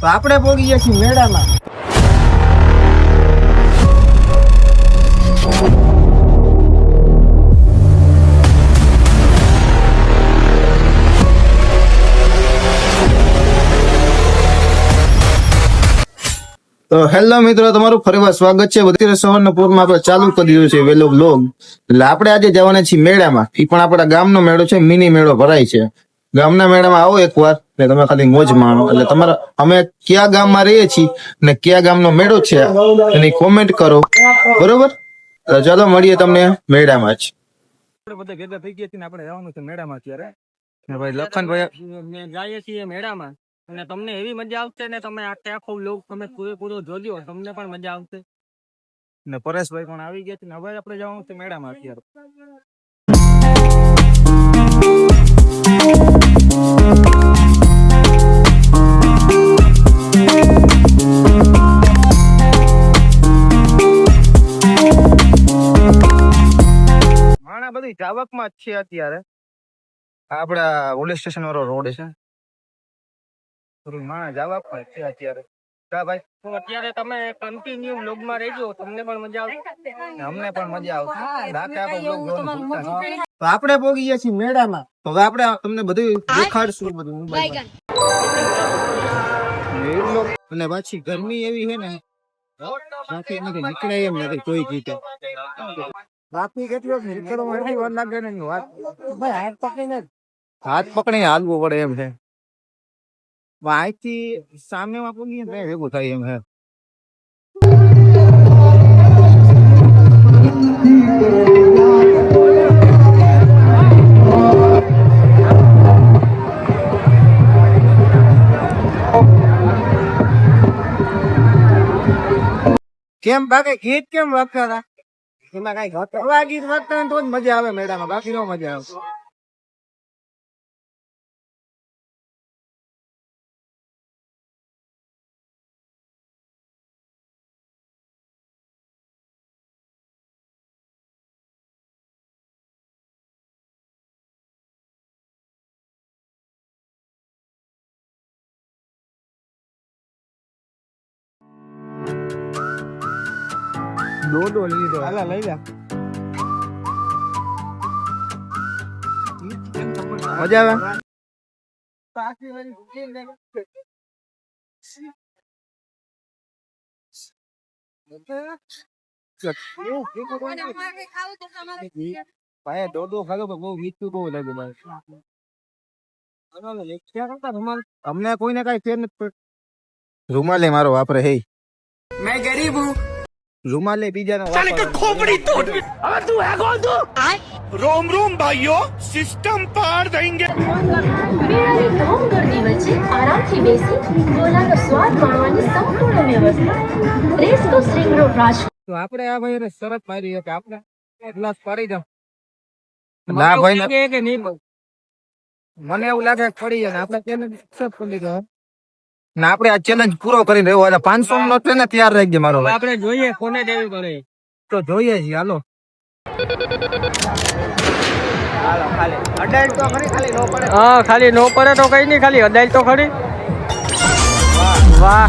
તો આપણે પોગીએ છીએ મેળામાં. તો હેલો મિત્રો, તમારું ફરીવાર સ્વાગત છે. અત્યારે સવારના પૂરમાં આપણે ચાલુ કરી દીધું છે વેલો બ્લોગ એટલે આપણે આજે જવાના છીએ મેળામાં. એ પણ આપણા ગામનો મેળો છે, મિની મેળો ભરાય છે. ગામના મેળામાં આવો એકવાર. એટલે તમે ખાલી મોજ માણો એટલે તમારા અમે કયા ગામમાં રહીએ છીએ ને કયા ગામનો મેળો છે એની કોમેન્ટ કરો. બરોબર? તો ચાલો મળીએ તમને મેળામાં જ. બધા ભેગા થઈ ગયા છીએ ને આપણે જવાનું છે મેળામાં અત્યારે. ને ભાઈ લખનભાઈ જઈએ છીએ મેળામાં. અને તમને એવી મજા આવશે ને તમે આખે આખો લોક તમે પૂરેપૂરો જોજો તમને પણ મજા આવશે. ને પરેશભાઈ પણ આવી ગયા છે ને હવે આપણે જવાનું છે મેળામાં અત્યારે. જાવકમાં જ છે અત્યારે. આપડા પોલીસ સ્ટેશન વાળો રોડ છે. થોડું માણા જાવકમાં જ છે અત્યારે. કા ભાઈ. તો અત્યારે તમે કન્ટિન્યુ રહેજો તમને પણ મજા આવશે. અમને પણ મજા આવશે. રાતે આપણે vlog જોવાનું ભૂલતા નહીં. તો આપણે પોગી ગયા છીએ મેળામાં. તો હવે આપણે તમને બધું દેખાડશું બધું અને પાછી ગરમી એવી છે ને નથી નીકળે એમ નથી કોઈ રીતે. ટ્રાફિક કેટલો નીકળો મારી વાર લાગે ને વાત. ભાઈ હાથ પકડીને હાથ પકડીને હાલવું પડે એમ છે. માહિતી સામે પોગીએ ને ભેગું થાય એમ હે કેમ બાકી ગીત કેમ વાગતા હતા? એમાં કઈ વાગતા ને તો જ મજા આવે મેળામાં બાકી ન મજા આવે. દોડો લીધો હાલા લઈ લે મજા આવે ભાઈ દોડો ખાધો તો બહુ મીઠું બહુ લાગે ભાઈ અમને કોઈને કઈ ફેર નથી પડતો. રૂમાલે મારો વાપરે હે મેં ગરીબ હું રૂમાલે બીજાનો દેંગે મેળાની ધોમ ગર્દી વચ્ચે આરામથી બેસી ગોલાનો સ્વાદ માણવાની સંપૂર્ણ વ્યવસ્થા. રેસ્કો સ્ટ્રીંગ રોડ રાજ તો આપણે આ ભાઈને શરત મારી કે આપણે ગ્લાસ પાડી દઉં. ના ભાઈ. કે નહીં મને એવું લાગે ફરી પડી જાય આપણે તેને accept કરી લીધો ને આપણે આ ચેલેન્જ પૂરો કરી રહ્યો એટલે પાંચસો નો છે ને તૈયાર રાખજે મારો આપણે જોઈએ કોને દેવી પડે. તો જોઈએ છીએ હાલો. હા ખાલી નો પડે તો કઈ નહીં ખાલી અડાઈ તો ખરી. વાહ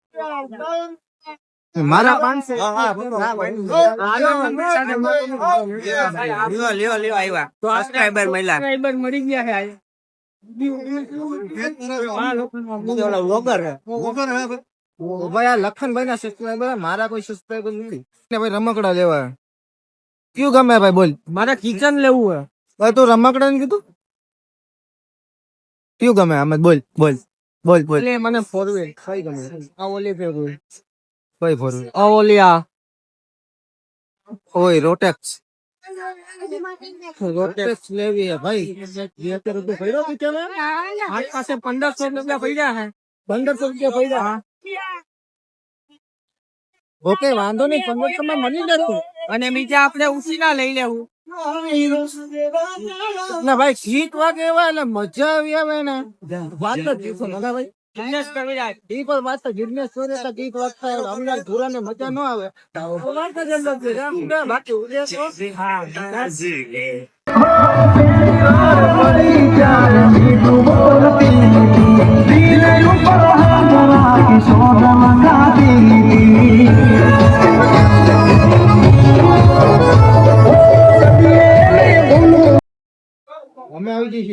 મારા પાંચસો મળી ગયા છે ભાઈ આ લખનભાઈ ના સબસ્ક્રાઈબર મારા કોઈ સબસ્ક્રાઈબર નથી ને ભાઈ રમકડા લેવા કયું ગમે ભાઈ બોલ મારે કિચન લેવું હે તું રમકડા ને કીધું કયું ગમે આમ બોલ બોલ બોલ બોલ. એટલે મને ફોર ખાઈ ગમે. આ ઓલી ફેરવું કઈ ફોરવું આ ઓલી આ. ઓય રોટેક્સ. રોટેક્સ લેવી હે ભાઈ. બે હજાર રૂપિયા ભર્યો કે તમે આજ પાસે પંદરસો રૂપિયા પડ્યા હે. 1500 રૂપિયા ભર્યા? ઓકે વાંધો નહીં 1500 માં મળી જશે. અને બીજા આપણે ઉસીના લઈ લેવું. ના ભાઈ ગીત વાગે એવા એટલે મજા આવી આવે ને. વાત જ જીવશો ના ભાઈ જાય. વાત તો ગીત વાગતા અમને મજા ન આવે. બાકી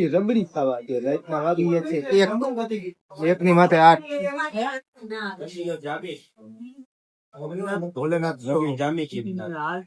આવી જઈએ છીએ રબડી ખાવા જે રાતના વાગી ગયા છે એક એક ની માથે આઠ ભોલેનાથ હાલ.